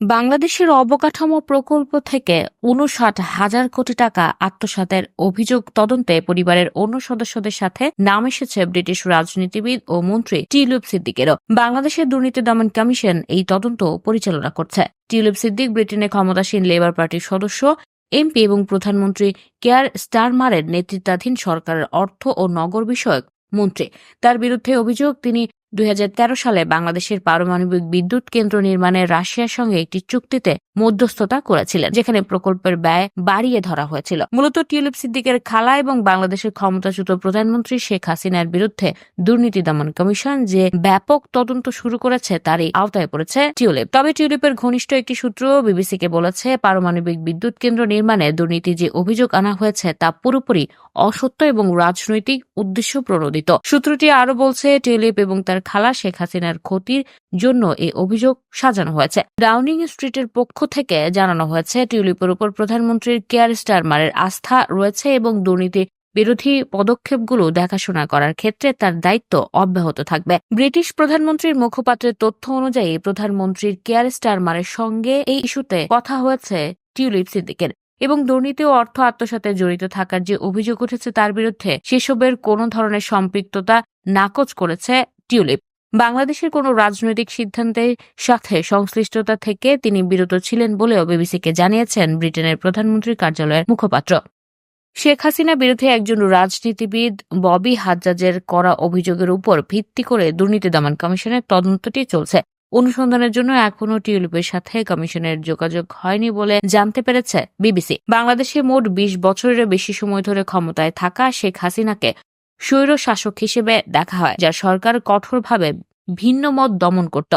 বাংলাদেশের অবকাঠামো প্রকল্প থেকে উনষাট হাজার কোটি টাকা আত্মসাতের অভিযোগ তদন্তে পরিবারের অন্য সদস্যদের সাথে নাম এসেছে ব্রিটিশ রাজনীতিবিদ ও মন্ত্রী টিউলিপ সিদ্দিকেরও। বাংলাদেশের দুর্নীতি দমন কমিশন এই তদন্ত পরিচালনা করছে। টিউলিপ সিদ্দিক ব্রিটেনে ক্ষমতাসীন লেবার পার্টির সদস্য, এমপি এবং প্রধানমন্ত্রী কেয়ার স্টারমারের নেতৃত্বাধীন সরকারের অর্থ ও নগর বিষয়ক মন্ত্রী। তার বিরুদ্ধে অভিযোগ তিনি দুই হাজার তেরো সালে বাংলাদেশের পারমাণবিক বিদ্যুৎ কেন্দ্র নির্মাণে রাশিয়ার সঙ্গে একটি চুক্তিতে মধ্যস্থতা করেছিলেন, যেখানে প্রকল্পের ব্যয় বাড়িয়ে ধরা হয়েছিল। মূলত টিউলিপ সিদ্দিকের খালা এবং বাংলাদেশের ক্ষমতাচ্যুত প্রধানমন্ত্রী শেখ হাসিনার বিরুদ্ধে দুর্নীতি দমন কমিশন যে ব্যাপক তদন্ত শুরু করেছে, তারই আওতায় পড়েছে টিউলিপ। তবে টিউলিপের ঘনিষ্ঠ একটি সূত্র বিবিসিকে বলেছে, পারমাণবিক বিদ্যুৎ কেন্দ্র নির্মাণে দুর্নীতি যে অভিযোগ আনা হয়েছে, তা পুরোপুরি অসত্য এবং রাজনৈতিক উদ্দেশ্য প্রণোদিত। সূত্রটি আরও বলছে, টিউলিপ এবং তার খালা শেখ হাসিনার ক্ষতির জন্য এই অভিযোগ সাজানো হয়েছে। ডাউনিং স্ট্রিটের পক্ষ থেকে জানানো হয়েছে, টিউলিপের উপর প্রধানমন্ত্রীর কেয়ার স্টারমারের আস্থা রয়েছে এবং দুর্নীতি বিরোধী পদক্ষেপগুলো দেখাশোনা করার ক্ষেত্রে তার দায়িত্ব অব্যাহত থাকবে। ব্রিটিশ প্রধানমন্ত্রীর মুখপাত্রের তথ্য অনুযায়ী প্রধানমন্ত্রীর কেয়ার স্টারমারের সঙ্গে এই ইস্যুতে কথা হয়েছে টিউলিপ সিদ্দিকের এবং দুর্নীতি ও অর্থ আত্মসাতে জড়িত থাকার যে অভিযোগ উঠেছে তার বিরুদ্ধে সেসবের কোনো ধরনের সম্পৃক্ততা নাকচ করেছে টিউলিপ। বাংলাদেশের কোনো রাজনৈতিক সিদ্ধান্তের সাথে সংশ্লিষ্টতা থেকে তিনি বিরত ছিলেন বলেও বিবিসিকে জানিয়েছেন ব্রিটেনের প্রধানমন্ত্রীর কার্যালয়ের মুখপাত্র। শেখ হাসিনা বিরুদ্ধে একজন রাজনীতিবিদ ববি হাজ্জাজের করা অভিযোগের উপর ভিত্তি করে দুর্নীতি দমন কমিশনের তদন্তটি চলছে। অনুসন্ধানের জন্য এখনও টিউলিপের সাথে কমিশনের যোগাযোগ হয়নি বলে জানতে পেরেছে বিবিসি। বাংলাদেশে মোট বিশ বছরের বেশি সময় ধরে ক্ষমতায় থাকা শেখ হাসিনাকে স্বৈর শাসক হিসেবে দেখা হয় যা সরকার কঠোরভাবে ভিন্ন মত দমন করত।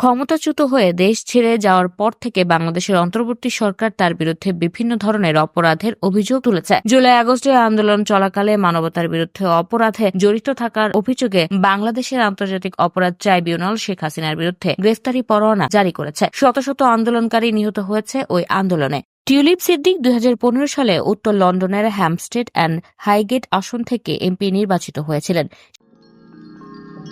ক্ষমতাচ্যুত হয়ে দেশ ছেড়ে যাওয়ার পর থেকে বাংলাদেশের অন্তর্বর্তী সরকার তার বিরুদ্ধে বিভিন্ন ধরনের অপরাধের অভিযোগ তুলেছে। জুলাই আগস্টে আন্দোলন চলাকালে মানবতার বিরুদ্ধে অপরাধে জড়িত থাকার অভিযোগে বাংলাদেশের আন্তর্জাতিক অপরাধ ট্রাইব্যুনাল শেখ হাসিনার বিরুদ্ধে গ্রেফতারি পরোয়ানা জারি করেছে। শত শত আন্দোলনকারী নিহত হয়েছে ওই আন্দোলনে। টিউলিপ সিদ্দিক দুই হাজার পনেরো সালে উত্তর লন্ডনের হ্যামস্টেড অ্যান্ড হাইগেট আসন থেকে এমপি নির্বাচিত হয়েছিলেন।